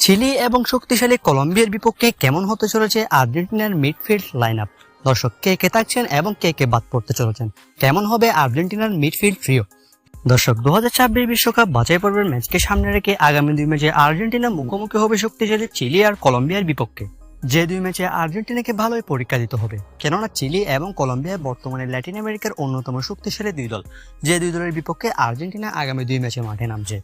Chilli এবং শক্তিশালী কলম্বিয়ার বিপক্ষে কেমন হতে চলেছে আর্জেন্টিনার মিডফিল্ড লাইন আপ দর্শক, কে কে থাকছেন এবং কে কে বাদ পড়তে চলেছেন? কেমন হবে আর্জেন্টিনার মিডফিল্ড ট্রিও দর্শক দু হাজার ছাব্বিশ বিশ্বকাপ বাছাই পর্বের ম্যাচকে সামনে রেখে আগামী দুই ম্যাচে আর্জেন্টিনা মুখোমুখি হবে শক্তিশালী চিলি আর কলম্বিয়ার বিপক্ষে। যে দুই ম্যাচে আর্জেন্টিনাকে ভালোই পরীক্ষা দিতে হবে। কেননা চিলি এবং কলম্বিয়া বর্তমানে ল্যাটিন আমেরিকার অন্যতম শক্তিশালী দুই দল। যে দুই দলের বিপক্ষে আর্জেন্টিনা আগামী দুই ম্যাচে মাঠে নামছে।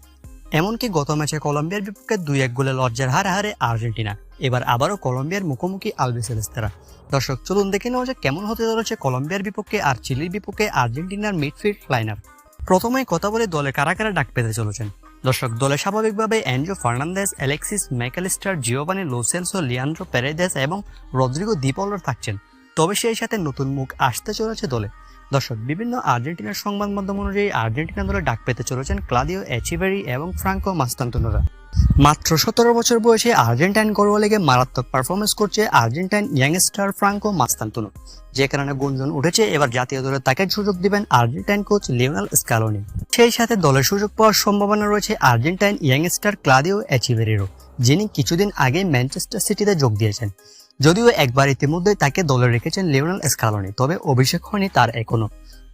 এমনকি গত ম্যাচে কলম্বিয়ার বিপক্ষে দুই এক গোলে লজ্জার হারে হারে আর্জেন্টিনা, এবার আবারও কলম্বিয়ার মুখোমুখি আলবিসেলেস্তারা দর্শক, চলুন দেখে নেওয়া যাক কেমন হতে চলেছে কলম্বিয়ার বিপক্ষে আর চিলির বিপক্ষে আর্জেন্টিনার মিডফিল্ড লাইন আপ প্রথমেই কথা বলে দলে কারা কারা ডাক পেতে চলেছেন? দর্শক, দলে স্বাভাবিকভাবে Andro Fernandez Alexis Mac Allister, Giovani Lo Celso Leandro Paredes এবং রদ্রিগো দিপলর থাকছেন। তবে সেই সাথে নতুন মুখ আসতে চলেছে দলে। দর্শক, বিভিন্ন আর্জেন্টিনার সংবাদ মাধ্যম অনুযায়ী আর্জেন্টিনা দলে ডাক পেতে চলেছেন ক্লাদিও এচিভেরি এবং ফ্রাঙ্কো মাস্তান্তনোরা। মাত্র সতেরো বছর বয়সে আর্জেন্টাইন গড়োয়া লেগে মারাত্মক পারফরমেন্স করছে আর্জেন্টাইন ইয়াংস্টার ফ্রাঙ্কো মাস্তান্তনো। যে কারণে গুঞ্জন উঠেছে, এবার জাতীয় দলে তাকে সুযোগ দিবেন আর্জেন্টাইন কোচ লিওনাল স্কালোনি। সেই সাথে দলের সুযোগ পাওয়ার সম্ভাবনা রয়েছে আর্জেন্টাইন ইয়াংস্টার ক্লাদিও এচিভেরিরও, যিনি কিছুদিন আগে ম্যানচেস্টার সিটিতে যোগ দিয়েছেন। যদিও একবার ইতিমধ্যে তাকে দলে রেখেছেন লিওনাল স্কালোনি, তবে অভিষেক হয়নি তার এখনও।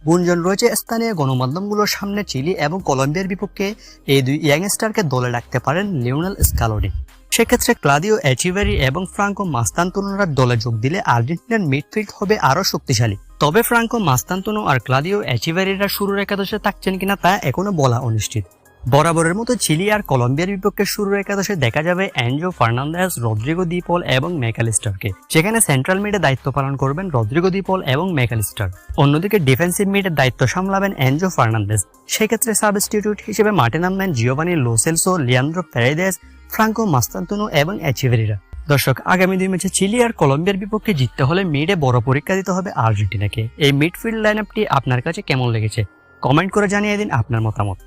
গুঞ্জন রয়েছে স্থানীয় গণমাধ্যমগুলোর সামনে চিলি এবং কলম্বিয়ার বিপক্ষে এই দুই ইয়াংস্টারকে দলে রাখতে পারেন লিওনাল স্কালোনি। সেক্ষেত্রে ক্লাদিও এচিভেরি এবং ফ্রাঙ্কো মাস্তান্তোনার দলে যোগ দিলে আর্জেন্টিনার মিডফিল্ড হবে আরও শক্তিশালী। তবে ফ্রাঙ্কো মাস্তান্তনো আর ক্লাদিও এচিভেরিরা শুরুর একাদশে থাকছেন কিনা তা এখনও বলা অনিশ্চিত। বরাবরের মতো চিলি আর কলম্বিয়ার বিপক্ষে শুরুর একাদশে দেখা যাবে অ্যান্ড্রো ফার্নান্দেস রদ্রিগো দ্বীপল এবং ম্যাকালিস্টারকে। সেখানে সেন্ট্রাল মিডে দায়িত্ব পালন করবেন রদ্রিগো দ্বীপল এবং ম্যাকালিস্টার। অন্যদিকে ডিফেন্সিভ মিডের দায়িত্ব সামলাবেন অ্যান্ড্রো ফার্নান্দেস সেক্ষেত্রে সাবস্টিটিউট হিসেবে মাঠে নামবেন Giovani Lo Celso Leandro Paredes Franco Mastantuono এবং অ্যাচিভেরিরা দর্শক, আগামী দুই ম্যাচে চিলি আর কলম্বিয়ার বিপক্ষে জিততে হলে মিডে বড় পরীক্ষা দিতে হবে আর্জেন্টিনাকে। এই মিডফিল্ড লাইন আপটি আপনার কাছে কেমন লেগেছে? কমেন্ট করে জানিয়ে দিন আপনার মতামত।